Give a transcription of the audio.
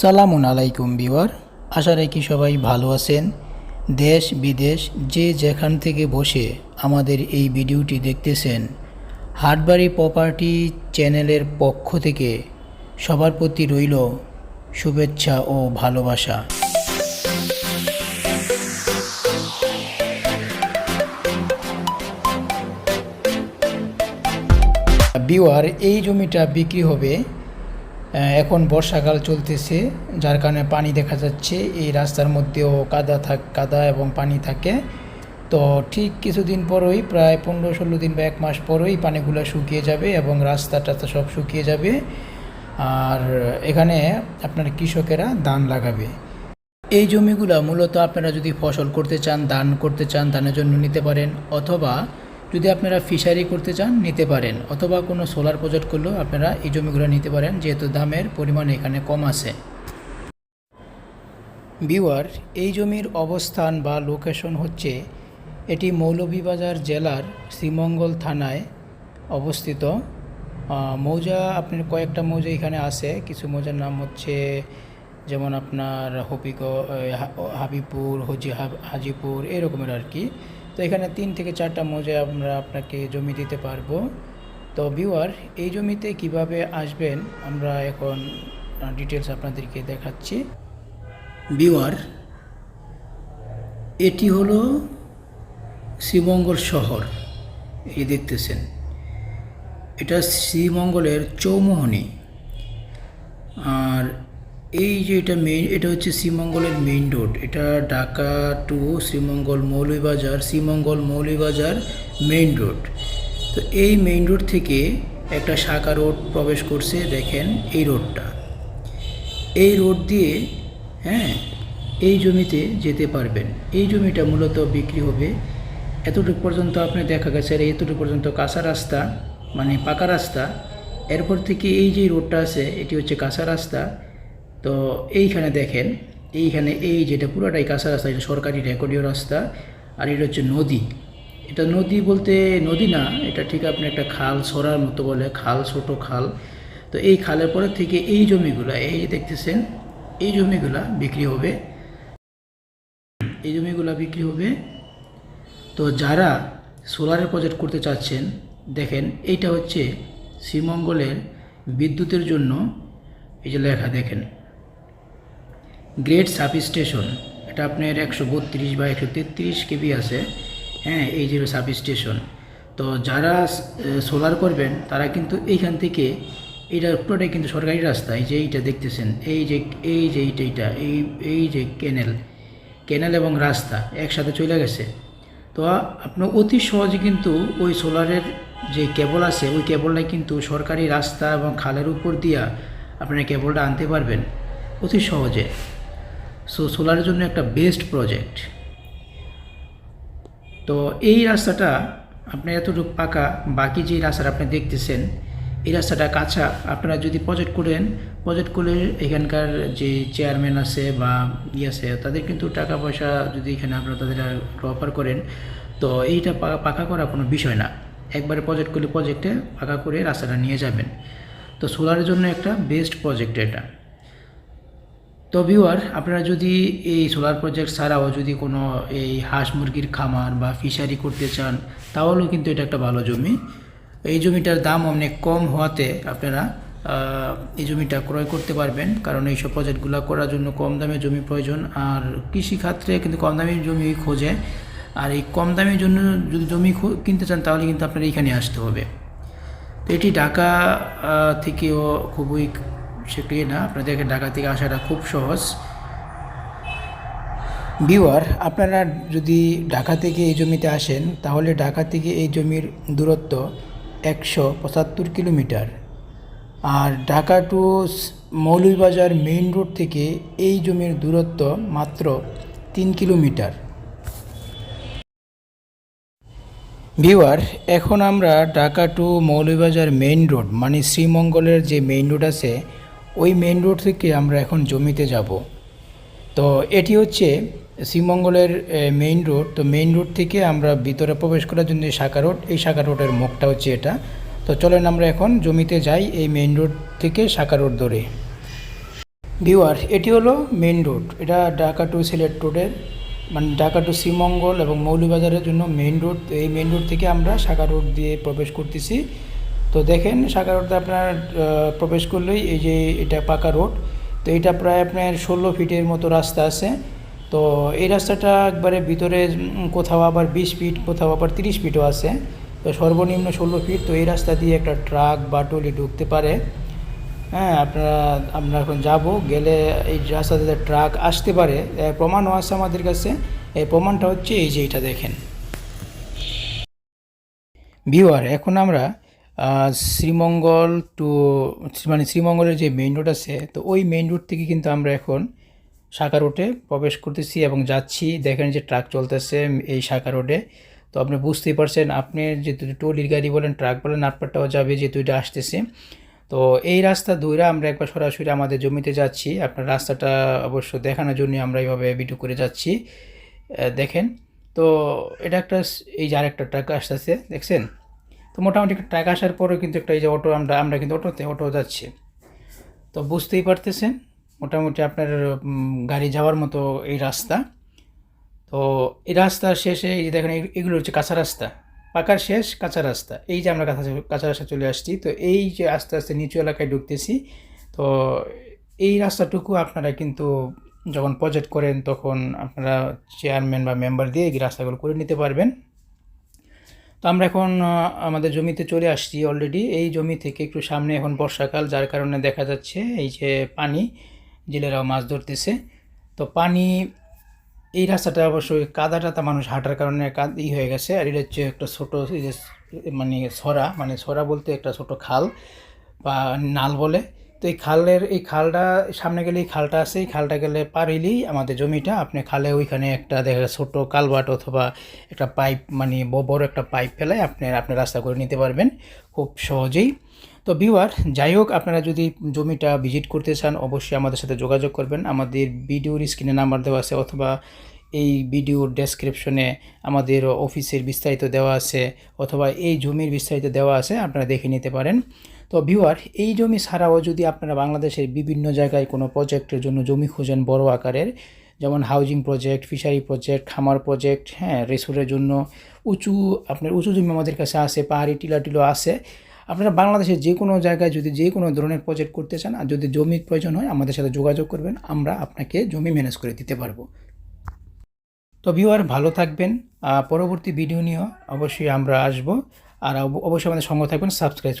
সালামুন আলাইকুম বিওয়ার আশা রাখি সবাই ভালো আছেন। দেশ, বিদেশ, যে যেখান থেকে বসে আমাদের এই ভিডিওটি দেখতেছেন, হাটবাড়ি প্রপার্টি চ্যানেলের পক্ষ থেকে সবার প্রতি রইল শুভেচ্ছা ও ভালোবাসা। বিওয়ার এই জমিটা বিক্রি হবে এখন বর্ষাকাল চলতেছে, যার কারণে পানি দেখা যাচ্ছে, এই রাস্তার মধ্যেও কাদা থাক, কাদা এবং পানি থাকে। তো ঠিক কিছুদিন পরই, প্রায় পনেরো ষোলো দিন বা এক মাস পরই পানিগুলো শুকিয়ে যাবে এবং রাস্তাটা তো সব শুকিয়ে যাবে। আর এখানে আপনার কৃষকেরা ধান লাগাবে। এই জমিগুলো মূলত আপনারা যদি ফসল করতে চান, ধান করতে চান, ধানের জন্য নিতে পারেন, অথবা যদি আপনারা ফিশারি করতে চান, নিতে পারেন। অথবা কোনো সোলার প্রজেক্ট করলেও আপনারা এই জমিগুলো নিতে পারেন, যেহেতু দামের পরিমাণ এখানে কম আছে। বিওয়ার এই জমির অবস্থান বা লোকেশন হচ্ছে এটি মৌলভীবাজার জেলার শ্রীমঙ্গল থানায় অবস্থিত। মৌজা, আপনার কয়েকটা মৌজা এখানে আছে। কিছু মৌজার নাম হচ্ছে যেমন আপনার হপিক হাবিপুর হজি হাজিপুর, এরকমের আর কি। তো এখানে তিন থেকে চারটা মৌজা আমরা আপনাকে জমি দিতে পারব। তো ভিউয়ার এই জমিতে কীভাবে আসবেন আমরা এখন ডিটেলস আপনাদেরকে দেখাচ্ছি। ভিউয়ার এটি হলো শ্রীমঙ্গল শহর। এই দেখতেছেন। এটা শ্রীমঙ্গলের চৌমোহনী। আর এই যে এটা মেইন এটা হচ্ছে শ্রীমঙ্গলের মেইন রোড এটা Dhaka to Sreemangal Moulvibazar Sreemangal Moulvibazar main road তো এই মেইন রোড থেকে একটা শাখা রোড প্রবেশ করছে, দেখেন এই রোডটা এই রোড দিয়ে হ্যাঁ এই জমিতে যেতে পারবেন। এই জমিটা মূলত বিক্রি হবে এতটুকু পর্যন্ত আপনি দেখা গেছে, আর এতটুকু পর্যন্ত কাঁচা রাস্তা মানে পাকা রাস্তা। এরপর থেকে এই যে রোডটা আছে, এটি হচ্ছে কাঁচা রাস্তা। তো এইখানে দেখেন, এইখানে এই যেটা পুরোটাই কাঁচা রাস্তা এটা সরকারি রেকর্ডীয় রাস্তা, আর এটা হচ্ছে নদী। এটা নদী বলতে নদী না, এটা ঠিক আপনি একটা খাল, সরার মতো বলে, খাল, ছোট খাল। তো এই খালের পরে থেকে এই জমিগুলা, এই যে দেখতেছেন, এই জমিগুলা বিক্রি হবে। এই জমিগুলা বিক্রি হবে। তো যারা সোলারের প্রজেক্ট করতে চাচ্ছেন, দেখেন, এইটা হচ্ছে শ্রীমঙ্গলের বিদ্যুতের জন্য, এই যে লেখা দেখেন গ্রেট সাব স্টেশন এটা আপনার একশো বত্রিশ বা একশো তেত্রিশ কেবি আছে। হ্যাঁ এই যে সাব স্টেশন তো যারা সোলার করবেন, তারা কিন্তু এইখান থেকে এইটা পুরোটাই কিন্তু সরকারি রাস্তা, এই যে এইটা দেখতেছেন, এই যে এই যে এইটা এইটা, এই এই যে ক্যানেল ক্যানেল এবং রাস্তা একসাথে চলে গেছে। তো আপনি অতি সহজে কিন্তু ওই সোলারের যে কেবল আছে, ওই কেবলটা কিন্তু সরকারি রাস্তা এবং খালের উপর দিয়া আপনারা কেবলটা আনতে পারবেন, অতি সহজে। সো সোলারের জন্য একটা বেস্ট প্রজেক্ট তো এই রাস্তাটা আপনি এতটুকু পাকা, বাকি যে রাস্তাটা আপনি দেখতেছেন, এই রাস্তাটা কাঁচা, আপনারা যদি প্রজেক্ট করেন প্রজেক্ট করলে এখানকার যে চেয়ারম্যান আছে বা ই আছে, তাদের কিন্তু টাকা পয়সা যদি এখানে আপনারা তাদের অফার করেন, তো এইটা পাকা করা কোনো বিষয় না। একবারে প্রজেক্ট করলে প্রজেক্টে পাকা করে রাস্তাটা নিয়ে যাবেন। তো সোলারের জন্য একটা বেস্ট প্রজেক্ট এটা। তো ভিউয়ার আপনারা যদি এই সোলার প্রজেক্ট ছাড়াও যদি কোনো এই হাঁস মুরগির খামার বা ফিশারি করতে চান, তাহলেও কিন্তু এটা একটা ভালো জমি। এই জমিটার দাম অনেক কম হওয়াতে আপনারা এই জমিটা ক্রয় করতে পারবেন। কারণ এইসব প্রজেক্টগুলো করার জন্য কম দামে জমি প্রয়োজন। আর কৃষি খাতে কিন্তু কম দামি জমি খোঁজে। আর এই কম দামের জন্য যদি জমি কিনতে চান, তাহলে কিন্তু আপনার এখানে আসতে হবে। তো এটি ঢাকা থেকেও খুবই সেটি না, আপনাদেরকে ঢাকা থেকে আসাটা খুব সহজ। ভিওয়ার আপনারা যদি ঢাকা থেকে এই জমিতে আসেন, তাহলে ঢাকা থেকে এই জমির দূরত্ব একশো পঁচাত্তর kilometre. R Dhaka to Moulvibazar main road থেকে এই জমির দূরত্ব মাত্র তিন কিলোমিটার। ভিওয়ার এখন আমরা Dhaka to Moulvibazar main road মানে শ্রীমঙ্গলের যে মেইন রোড আছে ওই মেইন রোড থেকে আমরা এখন জমিতে যাব। তো এটি হচ্ছে শ্রীমঙ্গলের মেইন রোড তো মেইন রোড থেকে আমরা ভিতরে প্রবেশ করার জন্য শাখা রোড এই শাখা রোডের মুখটা হচ্ছে এটা। তো চলেন আমরা এখন জমিতে যাই এই মেইন রোড থেকে শাখা রোড ধরে। ভিউয়ার এটি হলো মেন রোড এটা ঢাকা টু সিলেট রোডের মানে ঢাকা টু শ্রীমঙ্গল এবং মৌলভীবাজারের জন্য মেইন রোড এই মেইন রোড থেকে আমরা শাখা রোড দিয়ে প্রবেশ করতেছি। তো দেখেন, শাখা রোডে আপনার প্রবেশ করলেই এই যে এটা পাকা রোড, তো এটা প্রায় আপনার ষোলো ফিটের মতো রাস্তা আছে। তো এই রাস্তাটা একবারে ভিতরে কোথাও আবার বিশ ফিট, কোথাও আবার তিরিশ ফিটও আছে। তো সর্বনিম্ন ষোলো ফিট, তো এই রাস্তা দিয়ে একটা ট্রাক বা টলি ঢুকতে পারে। হ্যাঁ আপনারা, আমরা এখন যাব, গেলে এই রাস্তা দিয়ে ট্রাক আসতে পারে প্রমাণও আছে আমাদের কাছে। এই প্রমাণটা হচ্ছে এই যে এটা দেখেন। ভিউয়ার, এখন আমরা শ্রীমঙ্গল টু মানে শ্রীমঙ্গলের যে মেইন রোড আছে, তো ওই মেইন রোড থেকে কিন্তু আমরা এখন শাখা রোডে প্রবেশ করতেছি এবং যাচ্ছি। দেখেন যে ট্রাক চলতেছে এই শাখা রোডে তো আপনি বুঝতেই পারছেন, আপনি যেহেতু টোলির গাড়ি বলেন ট্রাক বলেন আপনারটাও যাবে যেহেতু এটা আসতেছে। তো এই রাস্তা দূরে আমরা একবার সরাসরি আমাদের জমিতে যাচ্ছি। আপনার রাস্তাটা অবশ্য দেখানোর জন্য আমরা এইভাবে ভিডিও করে যাচ্ছি। দেখেন, তো এটা একটা এই যে আরেকটা ট্রাক আসতেছে, দেখছেন? তো মোটামুটি একটা ট্রাক আসার পরেও কিন্তু একটা এই যে অটো আমরা আমরা কিন্তু অটোতে অটো যাচ্ছি। তো বুঝতেই পারতেছেন, মোটামুটি আপনার গাড়ি যাওয়ার মতো এই রাস্তা। তো এই রাস্তার শেষে এই যে দেখেন এগ- এগুলো হচ্ছে কাঁচা রাস্তা। পাকার শেষ, কাঁচা রাস্তা। এই যে আমরা কাঁচা কাঁচা রাস্তা চলে আসছি, তো এই যে আস্তে আস্তে নিচু এলাকায় ঢুকতেছি, তো এই রাস্তাটুকু আপনারা কিন্তু যখন প্রজেক্ট করেন, তখন আপনারা চেয়ারম্যান বা মেম্বার দিয়ে এই রাস্তাগুলো করে নিতে পারবেন। তো আমরা এখন আমাদের জমিতে চলে আসছি অলরেডি এই জমি থেকে একটু সামনে এখন বর্ষাকাল, যার কারণে দেখা যাচ্ছে এই যে পানি, জেলেরাও মাছ ধরতেছে। তো পানি, এই রাস্তাটা অবশ্যই কাদা টাদা মানুষ হাঁটার কারণে ই হয়ে গেছে। আর এটা হচ্ছে একটা ছোটো মানে সরা মানে সরা বলতে একটা ছোট খাল বা নাল বলে। তো এই খালের, এই খালটা, সামনে গেলে এই খালটা আছে, এই খালটা গেলে পার হইলেই আমাদের জমিটা, আপনি খালে ওইখানে একটা দেখা গেছে ছোটো কালভার্ট অথবা একটা পাইপ মানে বড় একটা পাইপ ফেলায় আপনি আপনি রাস্তা করে নিতে পারবেন খুব সহজেই। তো ভিউয়ার, যাই হোক, আপনারা যদি জমিটা ভিজিট করতে চান, অবশ্যই আমাদের সাথে যোগাযোগ করবেন। আমাদের ভিডিওর স্ক্রিনে নাম্বার দেওয়া আছে, অথবা এই ভিডিওর ডেসক্রিপশনে আমাদের অফিসের বিস্তারিত দেওয়া আছে, অথবা এই জমির বিস্তারিত দেওয়া আছে, আপনারা দেখে নিতে পারেন। তো ভিউয়ার এই জমি ছাড়াও যদি আপনারা বাংলাদেশের বিভিন্ন জায়গায় কোনো প্রজেক্টের জন্য জমি খোঁজেন বড় আকারের, যেমন হাউজিং প্রজেক্ট ফিশারি প্রজেক্ট খামার প্রজেক্ট হ্যাঁ রেসোর্টের জন্য উঁচু, আপনার উঁচু জমি আমাদের কাছে আছে, পাহাড়ি টিলা টিলো আছে। আপনারা বাংলাদেশের যে কোনো জায়গায় যদি যে কোনো ধরনের প্রজেক্ট করতে চান, আর যদি জমির প্রয়োজন হয়, আমাদের সাথে যোগাযোগ করবেন, আমরা আপনাকে জমি ম্যানেজ করে দিতে পারব। তো ভিউয়ার, ভালো থাকবেন। পরবর্তী ভিডিও নিয়ে অবশ্যই আমরা আসব। আর অব- অবশ্যই আমাদের সঙ্গে থাকবেন। সাবস্ক্রাইব